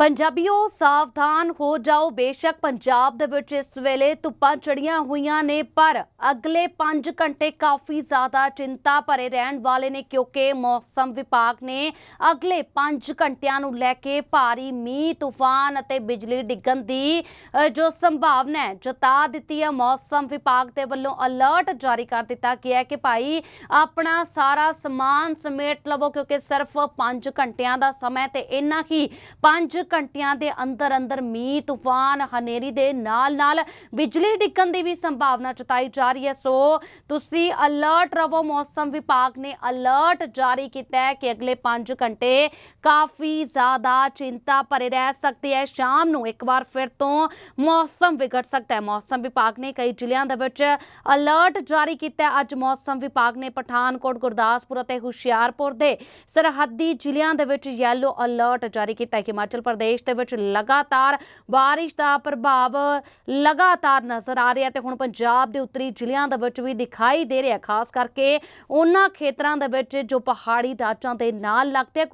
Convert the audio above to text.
ਪੰਜਾਬੀਓ, ਸਾਵਧਾਨ ਹੋ ਜਾਓ। ਬੇਸ਼ੱਕ ਪੰਜਾਬ ਦੇ ਵਿੱਚ ਇਸ ਵੇਲੇ ਧੁੱਪਾਂ ਚੜੀਆਂ ਹੋਈਆਂ ਨੇ, ਪਰ ਅਗਲੇ 5 ਘੰਟੇ ਕਾਫੀ ਜ਼ਿਆਦਾ ਚਿੰਤਾ ਭਰੇ ਰਹਿਣ ਵਾਲੇ ਨੇ, ਕਿਉਂਕਿ ਮੌਸਮ ਵਿਭਾਗ ਨੇ ਅਗਲੇ 5 ਘੰਟਿਆਂ ਨੂੰ ਲੈ ਕੇ ਭਾਰੀ ਮੀਂਹ, ਤੂਫਾਨ ਅਤੇ ਬਿਜਲੀ ਡਿੱਗਣ ਦੀ ਜੋ ਸੰਭਾਵਨਾ ਹੈ, ਜਤਾ ਦਿੱਤੀ ਹੈ। ਮੌਸਮ ਵਿਭਾਗ ਦੇ ਵੱਲੋਂ ਅਲਰਟ ਜਾਰੀ ਕਰ ਦਿੱਤਾ ਗਿਆ ਹੈ ਕਿ ਭਾਈ ਆਪਣਾ ਸਾਰਾ ਸਮਾਨ ਸਮੇਟ ਲਵੋ, ਕਿਉਂਕਿ ਸਿਰਫ 5 ਘੰਟਿਆਂ ਦਾ ਸਮਾਂ ਹੈ ਤੇ ਇੰਨਾ ਹੀ 5 ਘੰਟਿਆਂ ਦੇ ਅੰਦਰ ਅੰਦਰ ਮੀਂਹ, ਤੂਫਾਨ, ਹਨੇਰੀ ਦੇ ਨਾਲ ਨਾਲ ਬਿਜਲੀ ਡਿੱਗਣ ਦੀ ਵੀ ਸੰਭਾਵਨਾ ਜਤਾਈ ਜਾ ਰਹੀ ਹੈ। ਸੋ ਤੁਸੀਂ ਅਲਰਟ ਰਹੋ, ਮੌਸਮ ਵਿਭਾਗ ਨੇ ਅਲਰਟ ਜਾਰੀ ਕੀਤਾ ਹੈ ਕਿ ਅਗਲੇ 5 ਘੰਟੇ ਕਾਫੀ ਜ਼ਿਆਦਾ ਚਿੰਤਾ ਭਰੇ ਰਹਿ ਸਕਦੇ ਹੈ। ਸ਼ਾਮ ਨੂੰ ਇੱਕ ਵਾਰ ਫਿਰ ਤੋਂ ਮੌਸਮ ਵਿਗੜ ਸਕਦਾ ਹੈ। ਮੌਸਮ ਵਿਭਾਗ ਨੇ ਕਈ ਜ਼ਿਲ੍ਹਿਆਂ ਦੇ ਵਿੱਚ ਅਲਰਟ ਜਾਰੀ ਕੀਤਾ ਹੈ। ਅੱਜ ਮੌਸਮ ਵਿਭਾਗ ਨੇ ਪਠਾਨਕੋਟ, ਗੁਰਦਾਸਪੁਰ ਅਤੇ ਹੁਸ਼ਿਆਰਪੁਰ ਦੇ ਸਰਹੱਦੀ ਜ਼ਿਲ੍ਹਿਆਂ ਦੇ ਵਿੱਚ ਯੈਲੋ ਅਲਰਟ ਜਾਰੀ ਕੀਤਾ ਹੈ। ਹਿਮਾਚਲ ਪ੍ਰਦੇਸ਼ ਦੇ ਵਿੱਚ ਲਗਾਤਾਰ ਬਾਰਿਸ਼ ਦਾ ਪ੍ਰਭਾਵ ਲਗਾਤਾਰ ਨਜ਼ਰ ਆ ਰਿਹਾ ਤੇ ਹੁਣ ਪੰਜਾਬ ਦੇ ਉੱਤਰੀ ਜ਼ਿਲ੍ਹਿਆਂ ਦੇ ਵਿੱਚ ਵੀ ਦਿਖਾਈ ਦੇ ਰਿਹਾ ਖਾਸ ਕਰਕੇ ਉਹਨਾਂ ਖੇਤਰਾਂ ਦੇ ਵਿੱਚ ਜੋ ਪਹਾੜੀ ਰਾਜਾਂ ਦੇ ਨਾਲ ਲੱਗਦੇ